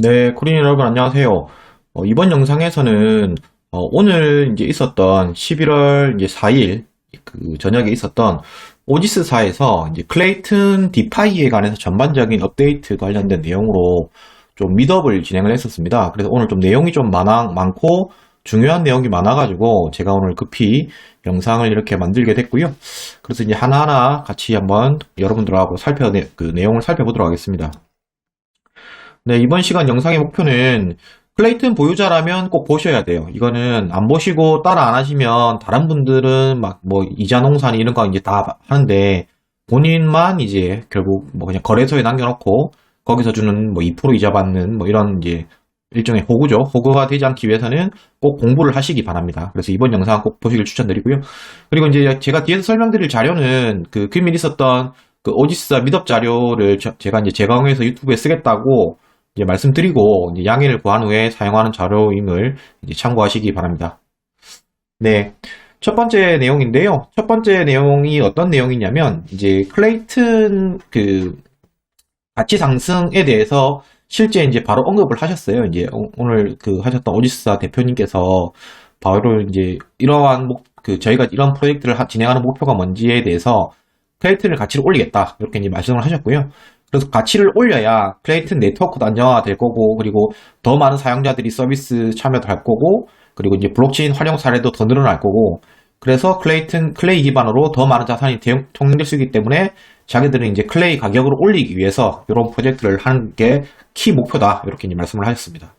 네, 코린 여러분 안녕하세요. 어, 이번 영상에서는 어, 오늘 이제 있었던 11월 이제 4일 그 저녁에 있었던 오지스사에서 이제 클레이튼 디파이에 관해서 전반적인 업데이트 관련된 내용으로 좀 미드업을 진행을 했었습니다. 그래서 오늘 좀 내용이 좀 많아, 많고 중요한 내용이 많아가지고 제가 오늘 급히 영상을 이렇게 만들게 됐고요. 그래서 이제 하나하나 같이 한번 여러분들하고 살펴, 그 내용을 살펴보도록 하겠습니다. 네, 이번 시간 영상의 목표는 클레이튼 보유자라면 꼭 보셔야 돼요. 이거는 안 보시고 따라 안 하시면 다른 분들은 막 뭐 이자 농산 이런 거 이제 다 하는데 본인만 이제 결국 뭐 그냥 거래소에 남겨놓고 거기서 주는 뭐 2% 이자 받는 뭐 이런 이제 일종의 호구죠. 호구가 되지 않기 위해서는 꼭 공부를 하시기 바랍니다. 그래서 이번 영상 꼭 보시길 추천드리고요. 그리고 이제 제가 뒤에서 설명드릴 자료는 그 금일 있었던 그 오지스사 미덥 자료를 저- 제가 이제 제공해서 유튜브에 쓰겠다고 이제 말씀드리고 이제 양해를 구한 후에 사용하는 자료임을 참고하시기 바랍니다. 네. 첫 번째 내용인데요. 첫 번째 내용이 어떤 내용이냐면 이제 클레이튼 그 가치 상승에 대해서 실제 이제 바로 언급을 하셨어요. 이제 오- 오늘 그 하셨던 오지스사 대표님께서 바로 이제 이러한 목, 그 저희가 이런 프로젝트를 하- 진행하는 목표가 뭔지에 대해서 클레이튼을 가치를 올리겠다. 이렇게 이제 말씀을 하셨고요. 그래서 가치를 올려야 클레이튼 네트워크도 안정화가 될 거고, 그리고 더 많은 사용자들이 서비스 참여도 할 거고, 그리고 이제 블록체인 활용 사례도 더 늘어날 거고, 그래서 클레이튼, 클레이 기반으로 더 많은 자산이 대- 통용될 수 있기 때문에 자기들은 이제 클레이 가격을 올리기 위해서 이런 프로젝트를 하는 게 키 목표다. 이렇게 말씀을 하셨습니다.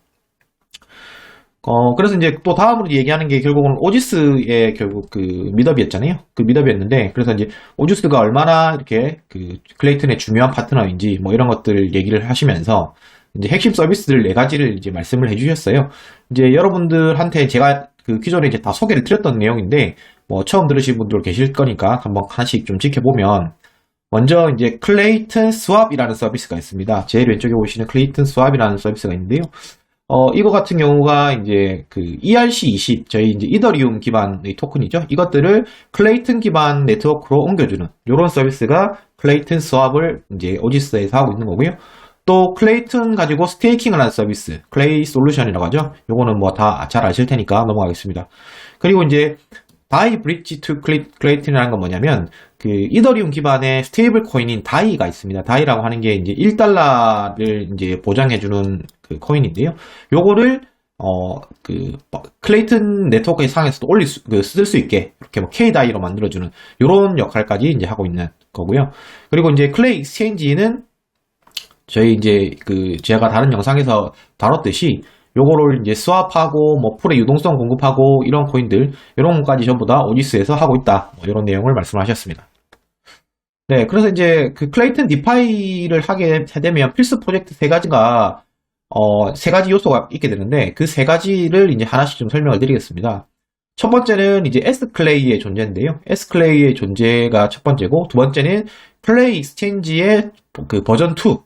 어, 그래서 이제 또 다음으로 얘기하는 게 결국은 오지스의 결국 그 미더비였잖아요. 그 미더비였는데, 그래서 이제 오지스가 얼마나 이렇게 그 클레이튼의 중요한 파트너인지 뭐 이런 것들을 얘기를 하시면서 이제 핵심 서비스들 네 가지를 이제 말씀을 해주셨어요. 이제 여러분들한테 제가 그 기존에 이제 다 소개를 드렸던 내용인데, 뭐 처음 들으신 분들 계실 거니까 한번 하나씩 좀 지켜보면, 먼저 이제 클레이튼 스왑이라는 서비스가 있습니다. 제일 왼쪽에 보시는 클레이튼 스왑이라는 서비스가 있는데요. 어, 이거 같은 경우가 이제 그 ERC20, 저희 이제 이더리움 기반의 토큰이죠. 이것들을 클레이튼 기반 네트워크로 옮겨주는 이런 서비스가 클레이튼 스왑을 이제 오지스에서 하고 있는 거고요. 또 클레이튼 가지고 스테이킹을 하는 서비스, 클레이 솔루션이라고 하죠. 요거는 뭐 다 잘 아실 테니까 넘어가겠습니다. 그리고 이제 다이 브릿지 투 클레이튼이라는 건 뭐냐면 그 이더리움 기반의 스테이블 코인인 다이가 있습니다. 다이라고 하는 게 이제 1달러를 이제 보장해 주는 그 코인인데요. 요거를 어 그 클레이튼 네트워크 상에서도 올릴 수, 그 쓸 수 있게 이렇게 뭐 K 다이로 만들어주는 이런 역할까지 이제 하고 있는 거고요. 그리고 이제 클레이 익스체인지는 저희 이제 그 제가 다른 영상에서 다뤘듯이 요거를 이제 스왑하고 뭐 풀의 유동성 공급하고 이런 코인들 이런 것까지 전부 다 오지스에서 하고 있다. 뭐 이런 내용을 말씀하셨습니다. 네, 그래서 이제 그 클레이튼 디파이를 하게 되면 필수 프로젝트 세 가지가 어, 세 가지 요소가 있게 되는데 그 세 가지를 이제 하나씩 좀 설명을 드리겠습니다. 첫 번째는 이제 S 클레이의 존재인데요. S 클레이의 존재가 첫 번째고 두 번째는 플레이 익스체인지의 그 버전 2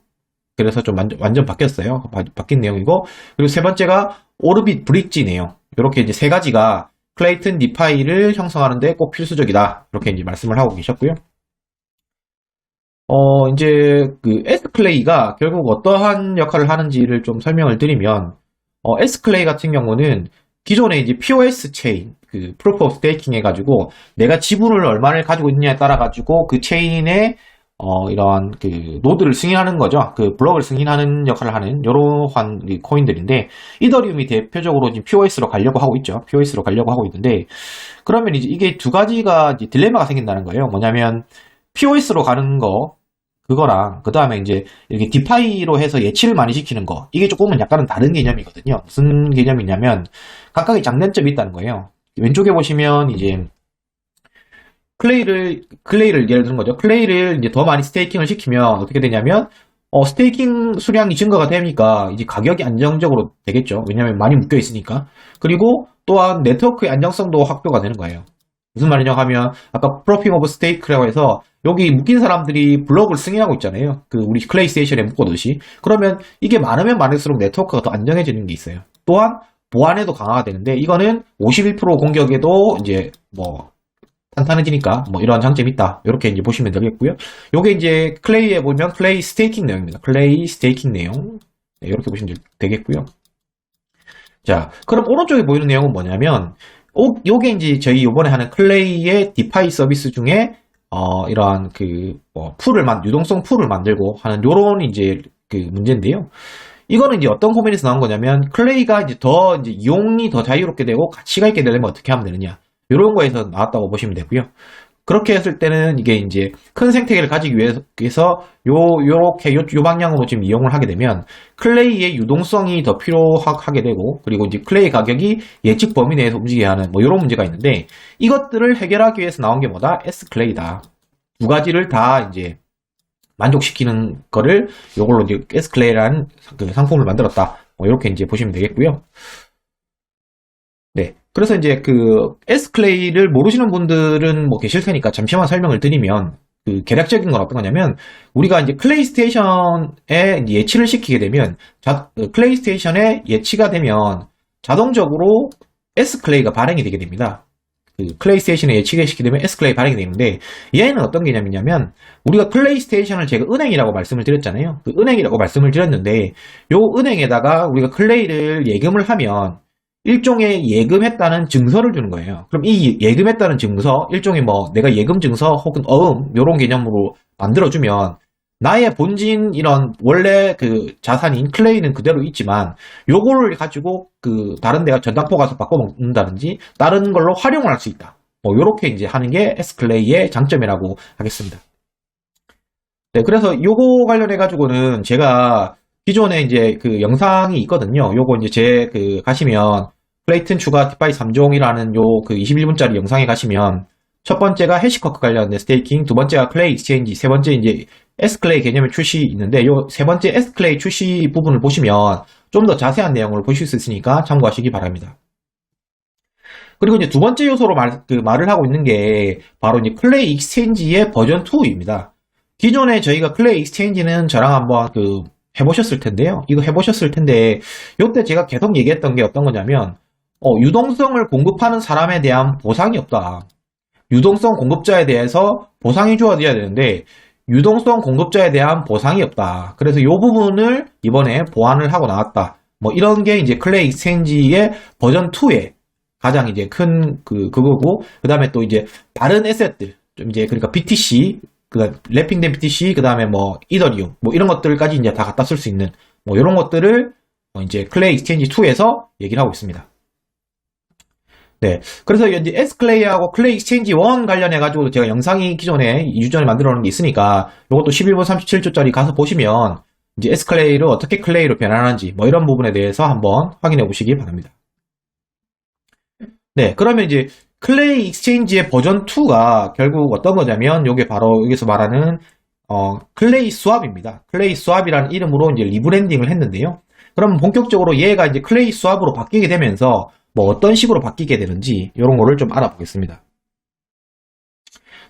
그래서 좀 완전, 완전 바뀌었어요. 바, 바뀐 내용이고 그리고 세 번째가 오르빗 브릿지 내용. 이렇게 이제 세 가지가 클레이튼 디파이를 형성하는데 꼭 필수적이다. 이렇게 이제 말씀을 하고 계셨고요. 어, 이제 그 S클레이가 결국 어떠한 역할을 하는지를 좀 설명을 드리면, 어, S클레이 같은 경우는 기존에 이제 POS 체인, 그 Proof of Staking 해가지고 내가 지분을 얼마를 가지고 있느냐에 따라 가지고 그 체인에 어, 이러한 그 노드를 승인하는 거죠. 그 블록을 승인하는 역할을 하는 이러한 이 코인들인데 이더리움이 대표적으로 지금 POS로 가려고 하고 있죠. POS로 가려고 하고 있는데 그러면 이제 이게 두 가지가 이제 딜레마가 생긴다는 거예요. 뭐냐면 POS로 가는 거 그거랑 그 다음에 이제 이렇게 디파이로 해서 예치를 많이 시키는 거 이게 조금은 약간은 다른 개념이거든요. 무슨 개념이냐면 각각의 장단점이 있다는 거예요. 왼쪽에 보시면 이제 클레이를 클레이를 예를 드는 거죠. 클레이를 이제 더 많이 스테이킹을 시키면 어떻게 되냐면 어, 스테이킹 수량이 증가가 되니까 이제 가격이 안정적으로 되겠죠. 왜냐하면 많이 묶여 있으니까. 그리고 또한 네트워크의 안정성도 확보가 되는 거예요. 무슨 말이냐 하면 아까 프로핑 오브 스테이크라고 해서 여기 묶인 사람들이 블록을 승인하고 있잖아요. 그 우리 클레이 스테이션에 묶어두시. 그러면 이게 많으면 많을수록 네트워크가 더 안정해지는 게 있어요. 또한 보안에도 강화가 되는데 이거는 51% 공격에도 이제 뭐 탄탄해지니까 뭐 이러한 장점이 있다. 이렇게 이제 보시면 되겠고요. 요게 이제 클레이에 보면 클레이 스테이킹 내용입니다. 클레이 스테이킹 내용. 네, 이렇게 보시면 되겠고요. 자, 그럼 오른쪽에 보이는 내용은 뭐냐면 오, 요게 이제 저희 이번에 하는 클레이의 디파이 서비스 중에 어, 이러한 그 어, 풀을 만 유동성 풀을 만들고 하는 요런 이제 그 문제인데요. 이거는 이제 어떤 고민에서 나온 거냐면 클레이가 이제 더 이제 이용이 더 자유롭게 되고 가치가 있게 되려면 어떻게 하면 되느냐 이런 거에서 나왔다고 보시면 되고요. 그렇게 했을 때는 이게 이제 큰 생태계를 가지기 위해서 요 요렇게 요, 요 방향으로 지금 이용을 하게 되면 클레이의 유동성이 더 필요하게 되고 그리고 이제 클레이 가격이 예측 범위 내에서 움직여야 하는 뭐 이런 문제가 있는데 이것들을 해결하기 위해서 나온 게 뭐다? S 클레이다. 두 가지를 다 이제 만족시키는 거를 요걸로 이제 S 클레이라는 그 상품을 만들었다. 뭐 이렇게 이제 보시면 되겠고요. 네. 그래서 이제 그 S클레이를 모르시는 분들은 뭐 계실 테니까 잠시만 설명을 드리면 그 계략적인 건 어떤 거냐면 우리가 이제 클레이 스테이션에 예치를 시키게 되면 자, 그 클레이 스테이션에 예치가 되면 자동적으로 S클레이가 발행이 되게 됩니다. 그 클레이 스테이션에 예치게 시키게 되면 S클레이 발행이 되는데 얘는 어떤 개념이냐면 우리가 클레이 스테이션을 제가 은행이라고 말씀을 드렸잖아요. 그 은행이라고 말씀을 드렸는데 요 은행에다가 우리가 클레이를 예금을 하면 일종의 예금했다는 증서를 주는 거예요. 그럼 이 예금했다는 증서, 일종의 뭐 내가 예금 증서 혹은 어음 이런 개념으로 만들어주면 나의 본진 이런 원래 그 자산인 클레이는 그대로 있지만 요거를 가지고 그 다른 데가 전당포 가서 바꿔먹는다든지 다른 걸로 활용을 할 수 있다. 뭐 요렇게 이제 하는 게 S클레이의 장점이라고 하겠습니다. 네, 그래서 요거 관련해 가지고는 제가 기존에 이제 그 영상이 있거든요. 요거 이제 제 그 가시면 플레이튼 추가 디파이 3종이라는 요 그 21분짜리 영상에 가시면 첫 번째가 해시커크 관련된 스테이킹, 두 번째가 클레이 익스체인지, 세 번째 이제 S클레이 개념의 출시 있는데 요 세 번째 S클레이 출시 부분을 보시면 좀 더 자세한 내용을 보실 수 있으니까 참고하시기 바랍니다. 그리고 이제 두 번째 요소로 말, 그 말을 하고 있는 게 바로 이제 클레이 익스체인지의 버전 2입니다. 기존에 저희가 클레이 익스체인지는 저랑 한번 그 해보셨을 텐데요. 이거 해보셨을 텐데 이때 제가 계속 얘기했던 게 어떤 거냐면 어, 유동성을 공급하는 사람에 대한 보상이 없다. 유동성 공급자에 대해서 보상이 주어져야 되는데 유동성 공급자에 대한 보상이 없다. 그래서 이 부분을 이번에 보완을 하고 나왔다. 뭐 이런 게 이제 클레이 익스체인지의 버전 2의 가장 이제 큰 그 그거고 그다음에 또 이제 다른 에셋들 좀 이제 그러니까 BTC 그다음 랩핑된 BTC 그다음에 뭐 이더리움 뭐 이런 것들까지 이제 다 갖다 쓸 수 있는 뭐 이런 것들을 어 이제 클레이 익스체인지 2에서 얘기를 하고 있습니다. 네. 그래서 이제 S클레이하고 클레이 익스체인지 1 관련해가지고 제가 영상이 기존에 2주 전에 만들어 놓은 게 있으니까 이것도 11분 37초짜리 가서 보시면 이제 S클레이를 어떻게 클레이로 변환하는지 뭐 이런 부분에 대해서 한번 확인해 보시기 바랍니다. 네. 그러면 이제 클레이 익스체인지의 버전 2가 결국 어떤 거냐면 이게 바로 여기서 말하는 어, 클레이 스왑입니다. 클레이 스왑이라는 이름으로 이제 리브랜딩을 했는데요. 그럼 본격적으로 얘가 이제 클레이 스왑으로 바뀌게 되면서 뭐 어떤 식으로 바뀌게 되는지 이런 거를 좀 알아보겠습니다.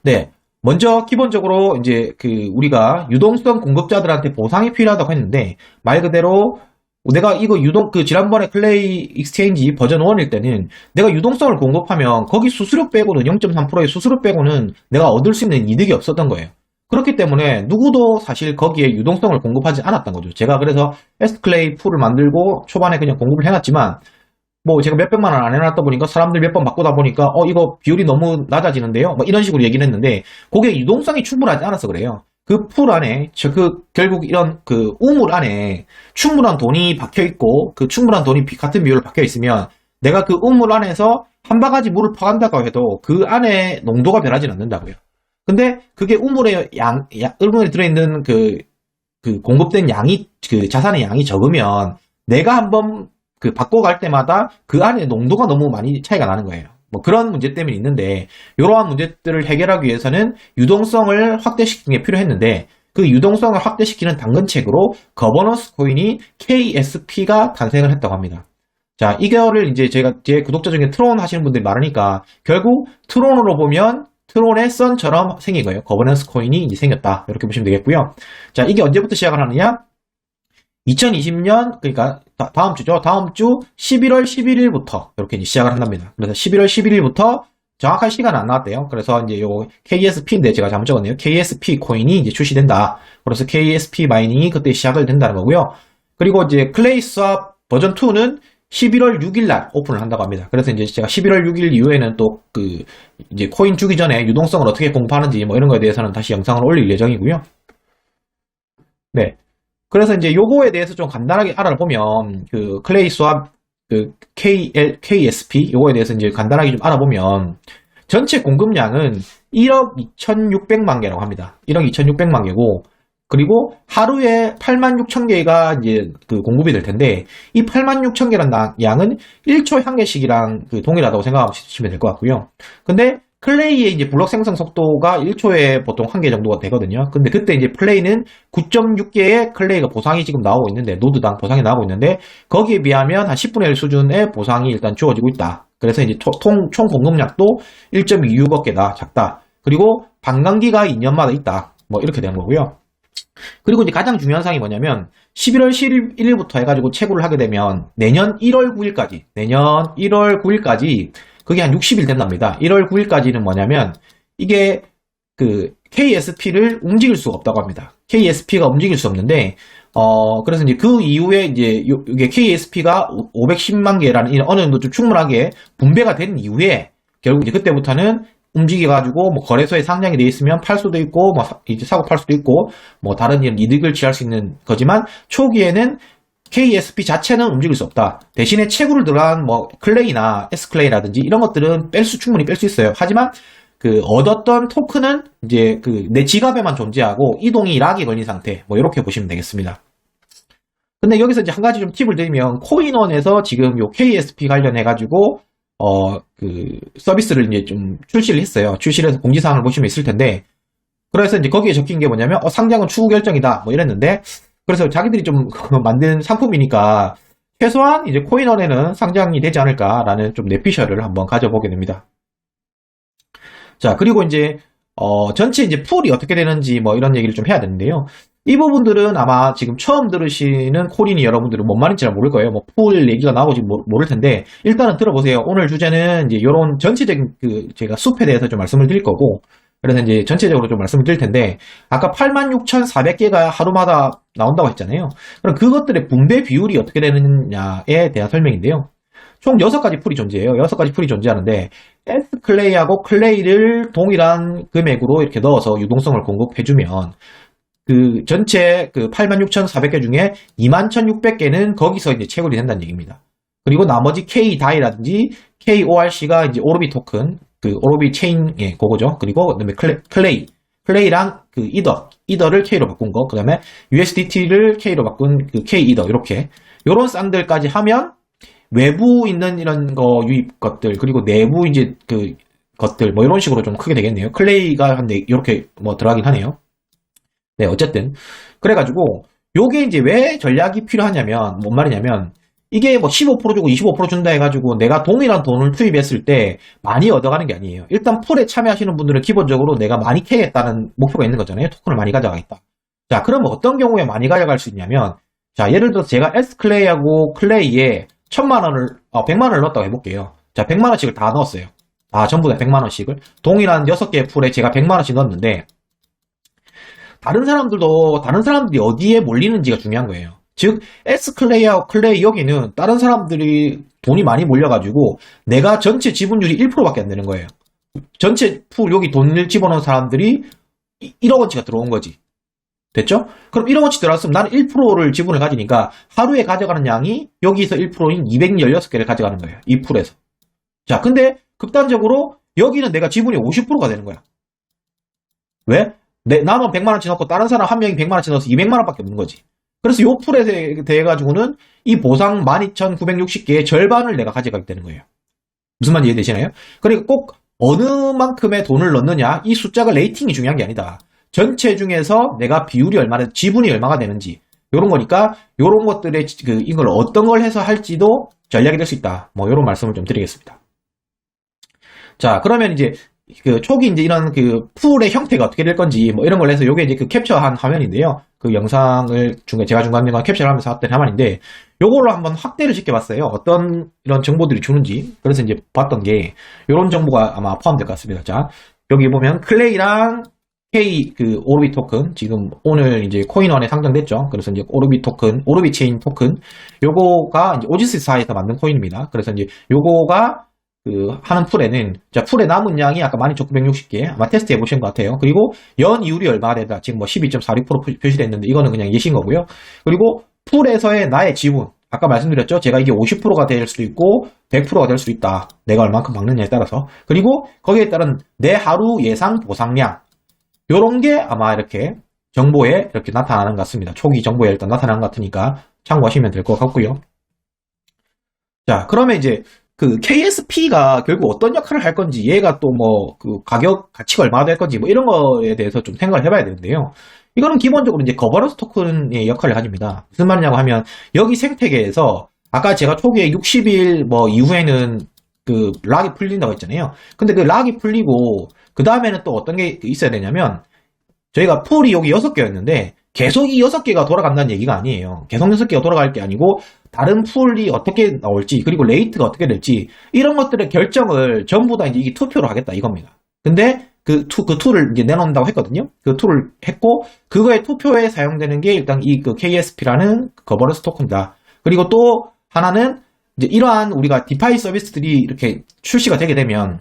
네. 먼저 기본적으로 이제 그 우리가 유동성 공급자들한테 보상이 필요하다고 했는데 말 그대로 내가 이거 유동 그 지난번에 클레이 익스체인지 버전 1일 때는 내가 유동성을 공급하면 거기 수수료 빼고는 0.3%의 수수료 빼고는 내가 얻을 수 있는 이득이 없었던 거예요. 그렇기 때문에 누구도 사실 거기에 유동성을 공급하지 않았던 거죠. 제가 그래서 에스클레이 풀을 만들고 초반에 그냥 공급을 해놨지만 뭐 제가 몇백만 원 안 해놨다 보니까 사람들 몇 번 바꾸다 보니까 어 이거 비율이 너무 낮아지는데요. 뭐 이런 식으로 얘기를 했는데 그게 유동성이 충분하지 않아서 그래요. 그 풀 안에 저그 결국 이런 그 우물 안에 충분한 돈이 박혀 있고 그 충분한 돈이 같은 비율로 박혀 있으면 내가 그 우물 안에서 한 바가지 물을 퍼간다고 해도 그 안에 농도가 변하지 않는다고요. 근데 그게 우물에 양, 양 우물에 들어있는 그, 그 공급된 양이 그 자산의 양이 적으면 내가 한번 그 바꿔갈 때마다 그 안에 농도가 너무 많이 차이가 나는 거예요. 뭐 그런 문제 때문에 있는데 이러한 문제들을 해결하기 위해서는 유동성을 확대시키는 게 필요했는데 그 유동성을 확대시키는 당근책으로 거버넌스 코인이 KSP가 탄생을 했다고 합니다. 자, 이거를 이제 제가 제 구독자 중에 트론 하시는 분들이 많으니까 결국 트론으로 보면 트론의 선처럼 생긴 거예요. 거버넌스 코인이 이제 생겼다. 이렇게 보시면 되겠고요. 자, 이게 언제부터 시작을 하느냐? 2020년 그러니까 다음 주죠. 다음 주 11월 11일부터 이렇게 시작을 한답니다. 그래서 11월 11일부터 정확한 시간은 안 나왔대요. 그래서 이제 요 KSP인데 제가 잘못 적었네요. KSP 코인이 이제 출시된다. 그래서 KSP 마이닝이 그때 시작을 된다는 거고요. 그리고 이제 클레이 스왑 버전 2는 11월 6일 날 오픈을 한다고 합니다. 그래서 이제 제가 11월 6일 이후에는 또 그 이제 코인 주기 전에 유동성을 어떻게 공부하는지 뭐 이런 거에 대해서는 다시 영상을 올릴 예정이고요. 네. 그래서 이제 요거에 대해서 좀 간단하게 알아보면 그 클레이 스왑 그 KL, KSP 요거에 대해서 이제 간단하게 좀 알아보면 전체 공급량은 1억 2,600만 개라고 합니다. 1억 2,600만 개고 그리고 하루에 8만 6천 개가 이제 그 공급이 될 텐데 이 8만 6천 개란 양은 1초에 한 개씩이랑 그 동일하다고 생각하시면 될 것 같고요. 근데 클레이의 이제 블록 생성 속도가 1초에 보통 한 개 정도가 되거든요. 근데 그때 이제 플레이는 9.6개의 클레이가 보상이 지금 나오고 있는데 노드당 보상이 나오고 있는데 거기에 비하면 한 10분의 1 수준의 보상이 일단 주어지고 있다. 그래서 이제 총, 총 공급량도 1.26억 개다. 작다. 그리고 반감기가 2년마다 있다. 뭐 이렇게 되는 거고요. 그리고 이제 가장 중요한 사항이 뭐냐면 11월 11일부터 해가지고 채굴을 하게 되면 내년 1월 9일까지 내년 1월 9일까지 그게 한 60일 된답니다. 1월 9일까지는 뭐냐면 이게 그 KSP를 움직일 수가 없다고 합니다. KSP가 움직일 수 없는데 어 그래서 이제 그 이후에 이제 요- 이게 KSP가 510만 개라는 이 어느 정도 좀 충분하게 분배가 된 이후에 결국 이제 그때부터는 움직여가지고 뭐 거래소에 상장이 돼 있으면 팔 수도 있고 뭐 사- 이제 사고 팔 수도 있고 뭐 다른 이런 이득을 취할 수 있는 거지만 초기에는 KSP 자체는 움직일 수 없다. 대신에 채굴을 들어간 뭐 클레이나 S클레이라든지 이런 것들은 뺄 수 충분히 뺄 수 있어요. 하지만 그 얻었던 토큰은 이제 그 내 지갑에만 존재하고 이동이 락이 걸린 상태 뭐 이렇게 보시면 되겠습니다. 근데 여기서 이제 한 가지 좀 팁을 드리면 코인원에서 지금 요 KSP 관련해 가지고 어 그 서비스를 이제 좀 출시를 했어요. 출시를 해서 공지사항을 보시면 있을 텐데 그래서 이제 거기에 적힌 게 뭐냐면 어 상장은 추후 결정이다 뭐 이랬는데 그래서 자기들이 좀 만든 상품이니까 최소한 이제 코인원에는 상장이 되지 않을까라는 좀 내피셜을 한번 가져보게 됩니다. 자, 그리고 이제 어, 전체 이제 풀이 어떻게 되는지 뭐 이런 얘기를 좀 해야 되는데요. 이 부분들은 아마 지금 처음 들으시는 코린이 여러분들은 뭔 말인지 잘 모를 거예요. 뭐 풀 얘기가 나오지 모- 모를 텐데 일단은 들어보세요. 오늘 주제는 이제 이런 전체적인 그 제가 숲에 대해서 좀 말씀을 드릴 거고 그래서 이제 전체적으로 좀 말씀을 드릴 텐데 아까 86,400개가 하루마다 나온다고 했잖아요. 그럼 그것들의 분배 비율이 어떻게 되느냐에 대한 설명인데요. 총 6가지 풀이 존재해요. 6가지 풀이 존재하는데 S 클레이하고 클레이를 동일한 금액으로 이렇게 넣어서 유동성을 공급해주면 그 전체 그 86,400개 중에 21,600개는 거기서 이제 채굴이 된다는 얘기입니다. 그리고 나머지 K 다이라든지 KORC가 이제 오르비 토큰, 그 오르비 체인, 예, 그거죠. 그리고 그다음에 클레, 클레이, 클레이랑 그 이더, 이더를 K로 바꾼 거, 그 다음에 USDT를 K로 바꾼 그 K 이더, 이렇게. 요런 쌍들까지 하면 외부 있는 이런 거 유입 것들, 그리고 내부 이제 그 것들, 뭐 이런 식으로 좀 크게 되겠네요. 클레이가 한 네, 이렇게 뭐 들어가긴 하네요. 네, 어쨌든. 그래가지고, 요게 이제 왜 전략이 필요하냐면, 뭔 말이냐면, 이게 뭐 15% 주고 25% 준다 해가지고 내가 동일한 돈을 투입했을 때 많이 얻어가는 게 아니에요. 일단 풀에 참여하시는 분들은 기본적으로 내가 많이 캐겠다는 목표가 있는 거잖아요. 토큰을 많이 가져가겠다. 자, 그럼 어떤 경우에 많이 가져갈 수 있냐면, 자, 예를 들어서 제가 S클레이하고 클레이에 천만 원을, 어, 100만 원을 넣었다고 해볼게요. 자, 100만 원씩을 다 넣었어요. 아, 전부 다 100만 원씩을. 동일한 6개의 풀에 제가 100만 원씩 넣었는데, 다른 사람들도 다른 사람들이 어디에 몰리는지가 중요한 거예요. 즉 S 클레이와 클레이 여기는 다른 사람들이 돈이 많이 몰려가지고 내가 전체 지분율이 1%밖에 안 되는 거예요. 전체 풀 여기 돈을 집어넣은 사람들이 1억 원치가 들어온 거지. 됐죠? 그럼 1억 원치 들어왔으면 나는 1%를 지분을 가지니까 하루에 가져가는 양이 여기서 1%인 216개를 가져가는 거예요. 이 풀에서. 자, 근데 극단적으로 여기는 내가 지분이 50%가 되는 거야. 왜? 내, 나만 100만원치 넣고 다른 사람 한 명이 100만원치 넣어서 200만원밖에 없는 거지. 그래서 요 풀에 대- 대해 가지고는 이 보상 12,960개의 절반을 내가 가져가게 되는 거예요. 무슨 말인지 이해되시나요? 그러니까 꼭 어느 만큼의 돈을 넣느냐, 이 숫자가 레이팅이 중요한 게 아니다. 전체 중에서 내가 비율이 얼마나, 지분이 얼마가 되는지, 요런 거니까, 요런 것들의, 그, 이걸 어떤 걸 해서 할지도 전략이 될 수 있다. 뭐, 요런 말씀을 좀 드리겠습니다. 자, 그러면 이제, 그, 초기 이제 이런 그, 풀의 형태가 어떻게 될 건지, 뭐, 이런 걸 해서 요게 이제 그 캡처한 화면인데요. 그 영상을 중에, 제가 중간중간 캡처를 하면서 했던 화면인데, 요걸로 한번 확대를 시켜봤어요. 어떤 이런 정보들이 주는지. 그래서 이제 봤던 게, 요런 정보가 아마 포함될 것 같습니다. 자, 여기 보면 클레이랑 K 그 오르비 토큰 지금 오늘 이제 코인원에 상장됐죠. 그래서 이제 오르비 토큰, 오르비 체인 토큰 요거가 이제 오지스사에서 만든 코인입니다. 그래서 이제 요거가 그 하는 풀에는 자 풀에 남은 양이 아까 12,960개 아마 테스트 해보신 것 같아요. 그리고 연 이율이 얼마가 되다 지금 뭐 12.46% 표시됐는데 이거는 그냥 예신 거고요. 그리고 풀에서의 나의 지분 아까 말씀드렸죠. 제가 이게 50%가 될 수도 있고 100%가 될 수도 있다. 내가 얼만큼 박느냐에 따라서. 그리고 거기에 따른 내 하루 예상 보상량. 요런 게 아마 이렇게 정보에 이렇게 나타나는 것 같습니다. 초기 정보에 일단 나타나는 것 같으니까 참고하시면 될 것 같고요. 자, 그러면 이제 그 KSP가 결국 어떤 역할을 할 건지, 얘가 또 뭐 그 가격, 가치가 얼마나 될 건지 뭐 이런 거에 대해서 좀 생각을 해봐야 되는데요. 이거는 기본적으로 이제 거버넌스 토큰의 역할을 가집니다. 무슨 말이냐고 하면 여기 생태계에서 아까 제가 초기에 60일 뭐 이후에는 그 락이 풀린다고 했잖아요. 근데 그 락이 풀리고 그 다음에는 또 어떤 게 있어야 되냐면 저희가 풀이 여기 6개였는데 계속 이 6개가 돌아간다는 얘기가 아니에요. 계속 6개가 돌아갈 게 아니고 다른 풀이 어떻게 나올지 그리고 레이트가 어떻게 될지 이런 것들의 결정을 전부 다 이제 이게 투표로 하겠다 이겁니다. 근데 그, 투, 그 툴을 이제 내놓는다고 했거든요. 그 툴을 했고, 그거의 투표에 사용되는 게 일단 이 그 KSP라는 거버넌스 토큰이다. 그리고 또 하나는 이제 이러한 우리가 디파이 서비스들이 이렇게 출시가 되게 되면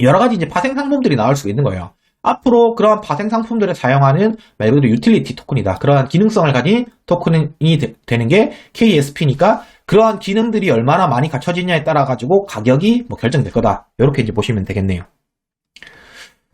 여러 가지 이제 파생 상품들이 나올 수가 있는 거예요. 앞으로 그러한 파생 상품들을 사용하는 말 그대로 유틸리티 토큰이다. 그러한 기능성을 가진 토큰이 되, 는게 KSP니까 그러한 기능들이 얼마나 많이 갖춰지냐에 따라 가지고 가격이 뭐 결정될 거다. 이렇게 이제 보시면 되겠네요.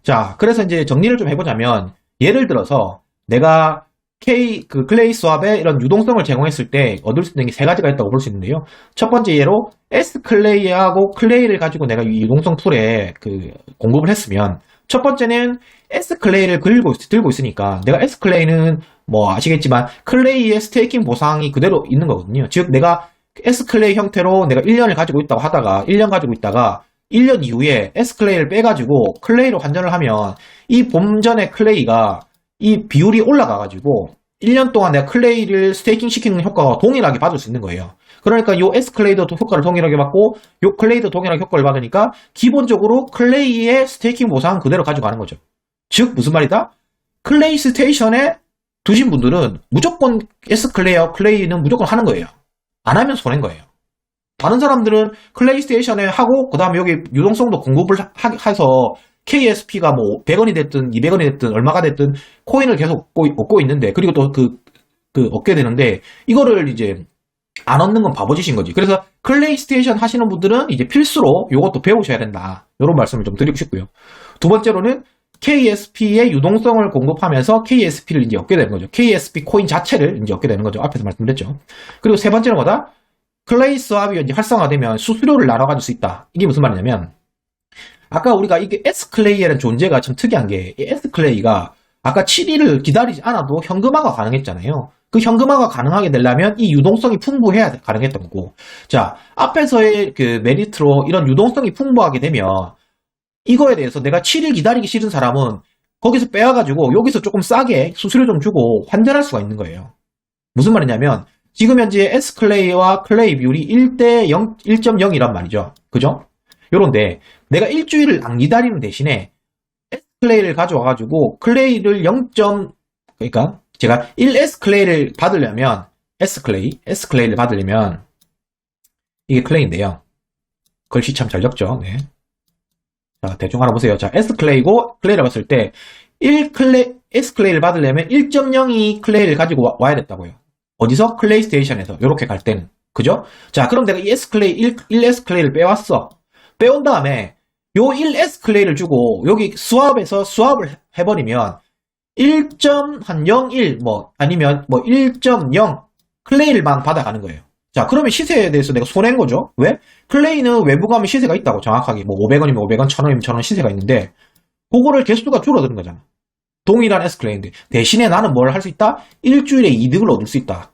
자, 그래서 이제 정리를 좀 해보자면, 예를 들어서 내가 K, 그 클레이 스왑에 이런 유동성을 제공했을 때 얻을 수 있는 게 세 가지가 있다고 볼 수 있는데요. 첫 번째 예로 S 클레이하고 클레이를 가지고 내가 이 유동성 풀에 그 공급을 했으면, 첫 번째는 S 클레이를 들고, 들고 있으니까 내가 S 클레이는 뭐 아시겠지만 클레이의 스테이킹 보상이 그대로 있는 거거든요. 즉 내가 S 클레이 형태로 내가 1년을 가지고 있다고 하다가 1년 가지고 있다가 1년 이후에 S클레이를 빼가지고 클레이로 환전을 하면 이 봄전의 클레이가 이 비율이 올라가가지고 1년 동안 내가 클레이를 스테이킹 시키는 효과가 동일하게 받을 수 있는 거예요. 그러니까 요 S클레이도 효과를 동일하게 받고 요 클레이도 동일하게 효과를 받으니까 기본적으로 클레이의 스테이킹 보상은 그대로 가져가는 거죠. 즉 무슨 말이다? 클레이 스테이션에 두신 분들은 무조건 S클레이와 클레이는 무조건 하는 거예요. 안 하면 손해인 거예요. 다른 사람들은 클레이 스테이션에 하고 그 다음에 여기 유동성도 공급을 하, 해서 KSP가 뭐 100원이 됐든 200원이 됐든 얼마가 됐든 코인을 계속 얻고, 얻고 있는데 그리고 또 그 그 얻게 되는데 이거를 이제 안 얻는 건 바보짓인 거지. 그래서 클레이스테이션 하시는 분들은 이제 필수로 이것도 배우셔야 된다. 이런 말씀을 좀 드리고 싶고요. 두 번째로는 KSP의 유동성을 공급하면서 KSP를 이제 얻게 되는 거죠. KSP 코인 자체를 이제 얻게 되는 거죠. 앞에서 말씀드렸죠. 그리고 세 번째는 뭐다? 클레이 스왑이 이제 활성화되면 수수료를 나눠 가질 수 있다. 이게 무슨 말이냐면 아까 우리가 이게 S클레이라는 존재가 참 특이한 게 S클레이가 아까 7일을 기다리지 않아도 현금화가 가능했잖아요. 그 현금화가 가능하게 되려면 이 유동성이 풍부해야 가능했던 거고. 자, 앞에서의 그 메리트로 이런 유동성이 풍부하게 되면 이거에 대해서 내가 7일 기다리기 싫은 사람은 거기서 빼와가지고 여기서 조금 싸게 수수료 좀 주고 환전할 수가 있는 거예요. 무슨 말이냐면 지금 현재 S 클레이와 클레이 비율이 1대 0, 1.0이란 말이죠. 그죠? 요런데 내가 일주일을 안 기다리는 대신에 S 클레이를 가져와가지고 클레이를 0. 그러니까 제가 1S 클레이를 받으려면 S 클레이, S 클레이를 받으려면 이게 클레이인데요. 글씨 참 잘 적죠. 네. 자, 대충 알아보세요. 자, S 클레이고 클레이를 봤을 때 1 클레이, S 클레이를 받으려면 1.02 클레이를 가지고 와, 와야 됐다고요. 어디서? 클레이 스테이션에서. 이렇게 갈 때는. 그죠? 자, 그럼 내가 이 S 클레이, 1, 1S 클레이를 빼왔어. 빼온 다음에 요 1S 클레이를 주고 여기 수압에서 수압을 해버리면 1.01 뭐 아니면 뭐 1.0 클레이를만 받아가는 거예요. 자, 그러면 시세에 대해서 내가 손해인 거죠. 왜? 클레이는 외부 가면 시세가 있다고 정확하게 뭐 500원이면 500원, 1000원이면 1000원 시세가 있는데 그거를 개수가 줄어드는 거잖아. 동일한 S클레이인데 대신에 나는 뭘 할 수 있다? 일주일에 이득을 얻을 수 있다.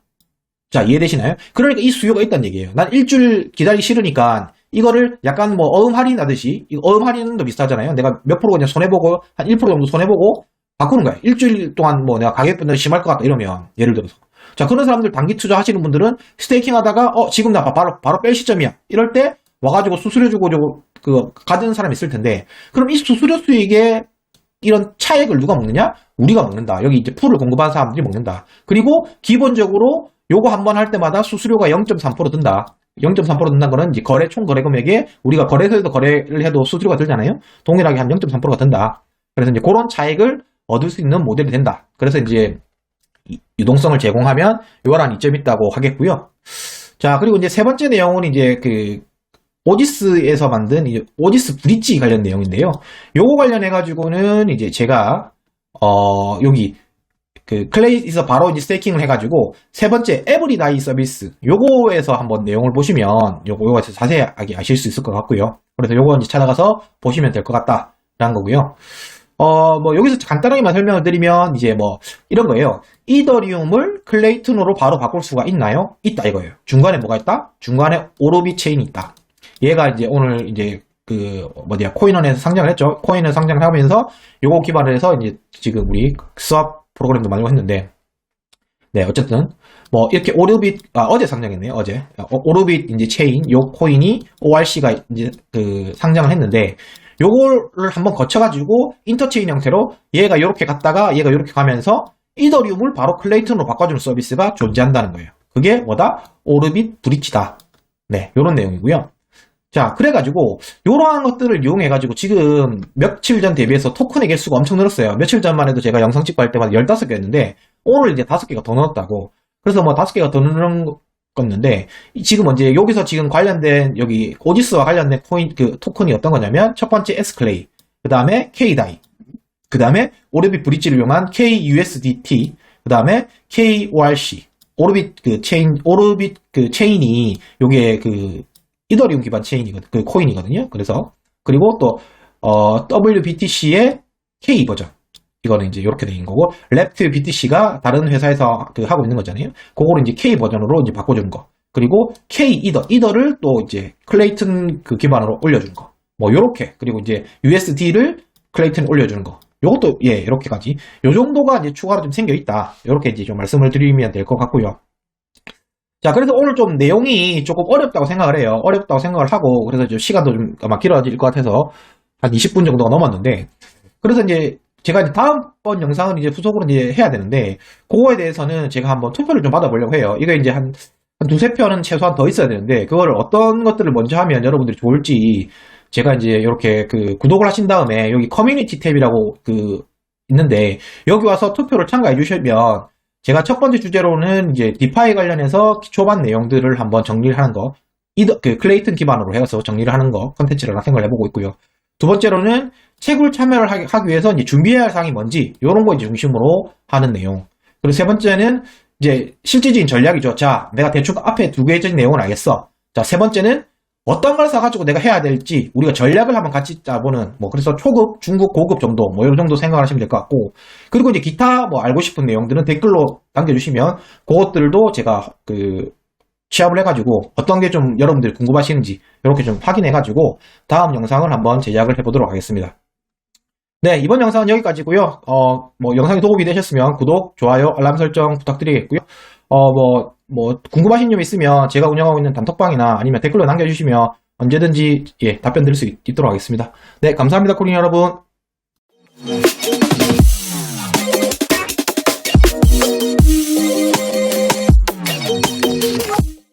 자 이해되시나요? 그러니까 이 수요가 있다는 얘기예요. 난 일주일 기다리기 싫으니까 이거를 약간 뭐 어음 할인 하듯이 어음 할인도 비슷하잖아요. 내가 몇 프로 그냥 손해보고 한 1% 정도 손해보고 바꾸는 거야. 일주일 동안 뭐 내가 가격 변동이 심할 것 같다 이러면 예를 들어서 자 그런 사람들 단기 투자 하시는 분들은 스테이킹 하다가 어 지금 나 바로 바로 뺄 시점이야. 이럴 때 와가지고 수수료 주고 저거 그 가진 사람 있을 텐데 그럼 이 수수료 수익에 이런 차액을 누가 먹느냐? 우리가 먹는다. 여기 이제 풀을 공급하는 사람들이 먹는다. 그리고 기본적으로 요거 한 번 할 때마다 수수료가 0.3% 든다. 0.3% 든다는 거는 이제 거래 총 거래 금액에 우리가 거래소에서 거래를 해도 수수료가 들잖아요. 동일하게 한 0.3%가 든다. 그래서 이제 그런 차익을 얻을 수 있는 모델이 된다. 그래서 이제 이- 유동성을 제공하면 요거란 이점이 있다고 하겠고요. 자, 그리고 이제 세 번째 내용은 이제 그 오지스에서 만든 이제 오지스 브릿지 관련 내용인데요. 요거 관련해 가지고는 이제 제가 어 여기 그 클레이에서 바로 이제 스테이킹을 해가지고 세 번째 에브리다이 서비스 요거에서 한번 내용을 보시면 요거 요거 자세하게 아실 수 있을 것 같고요. 그래서 요거 이제 찾아가서 보시면 될 것 같다라는 거고요. 어 뭐 여기서 간단하게만 설명을 드리면 이제 뭐 이런 거예요. 이더리움을 클레이튼으로 바로 바꿀 수가 있나요? 있다 이거예요. 중간에 뭐가 있다? 중간에 오르비 체인이 있다. 얘가 이제 오늘 이제 그 뭐냐 코인원에서 상장을 했죠. 코인을 상장을 하면서 요거 기반으로 해서 이제 지금 우리 수업 프로그램도 만들고 했는데 네 어쨌든 뭐 이렇게 오르빗 아 어제 상장했네요 어제 어, 오르빗 이제 체인 요 코인이 ORC가 이제 그 상장을 했는데 요거를 한번 거쳐가지고 인터체인 형태로 얘가 이렇게 갔다가 얘가 이렇게 가면서 이더리움을 바로 클레이튼으로 바꿔주는 서비스가 존재한다는 거예요. 그게 뭐다? 오르빗 브릿지다. 네, 요런 내용이고요. 자, 그래가지고, 요러한 것들을 이용해가지고, 지금 며칠 전 대비해서 토큰의 개수가 엄청 늘었어요. 며칠 전만 해도 제가 영상 찍고 할 때마다 15개였는데, 오늘 이제 5개가 더 늘었다고. 그래서 뭐 5개가 더 늘은 건데, 지금 이제 여기서 지금 관련된, 여기, 오지스와 관련된 코인, 그 토큰이 어떤 거냐면, 첫 번째 에스클레이, 그 다음에 K다이, 그 다음에 오르빗 브릿지를 이용한 KUSDT, 그 다음에 KORC, 오르빗 그 체인, 오르빗 그 체인이, 요게 그, 이더리움 기반 체인이거든, 그 코인이거든요. 그래서, 그리고 또, 어, WBTC의 K 버전. 이거는 이제 이렇게 되는 거고, 랩트 BTC가 다른 회사에서 그 하고 있는 거잖아요. 그거를 이제 K 버전으로 이제 바꿔주는 거. 그리고 K 이더, 이더를 또 이제 클레이튼 그 기반으로 올려주는 거. 뭐, 요렇게. 그리고 이제 USD를 클레이튼 올려주는 거. 요것도, 예, 이렇게까지. 요 정도가 이제 추가로 좀 생겨 있다. 요렇게 이제 좀 말씀을 드리면 될 것 같고요. 자, 그래서 오늘 좀 내용이 조금 어렵다고 생각을 해요. 어렵다고 생각을 하고, 그래서 좀 시간도 좀 아마 길어질 것 같아서 한 20분 정도가 넘었는데, 그래서 이제 제가 이제 다음번 영상은 이제 후속으로 이제 해야 되는데, 그거에 대해서는 제가 한번 투표를 좀 받아보려고 해요. 이거 이제 한, 한 두세 편은 최소한 더 있어야 되는데, 그거를 어떤 것들을 먼저 하면 여러분들이 좋을지, 제가 이제 이렇게 그 구독을 하신 다음에 여기 커뮤니티 탭이라고 그 있는데, 여기 와서 투표를 참가해 주시면, 제가 첫 번째 주제로는 이제 디파이 관련해서 초반 내용들을 한번 정리를 하는 거, 이더, 그 클레이튼 기반으로 해서 정리를 하는 거 컨텐츠를 생각을 해보고 있고요. 두 번째로는 채굴 참여를 하기, 위해서 이제 준비해야 할 사항이 뭔지 이런 거 이제 중심으로 하는 내용. 그리고 세 번째는 이제 실질적인 전략이죠. 자, 내가 대충 앞에 두 개의 내용을 알겠어. 자, 세 번째는 어떤 걸 사가지고 내가 해야 될지 우리가 전략을 한번 같이 짜보는 뭐 그래서 초급, 중급, 고급 정도 뭐 이런 정도 생각을 하시면 될 것 같고 그리고 이제 기타 뭐 알고 싶은 내용들은 댓글로 남겨주시면 그것들도 제가 그 취합을 해가지고 어떤 게 좀 여러분들이 궁금하시는지 이렇게 좀 확인해가지고 다음 영상을 한번 제작을 해보도록 하겠습니다. 네, 이번 영상은 여기까지고요. 어, 뭐 영상이 도움이 되셨으면 구독, 좋아요, 알람 설정 부탁드리겠고요. 어, 뭐, 뭐 궁금하신 점 있으면 제가 운영하고 있는 단톡방이나 아니면 댓글로 남겨주시면 언제든지 예, 답변 드릴 수 있, 있도록 하겠습니다. 네, 감사합니다, 코린 여러분.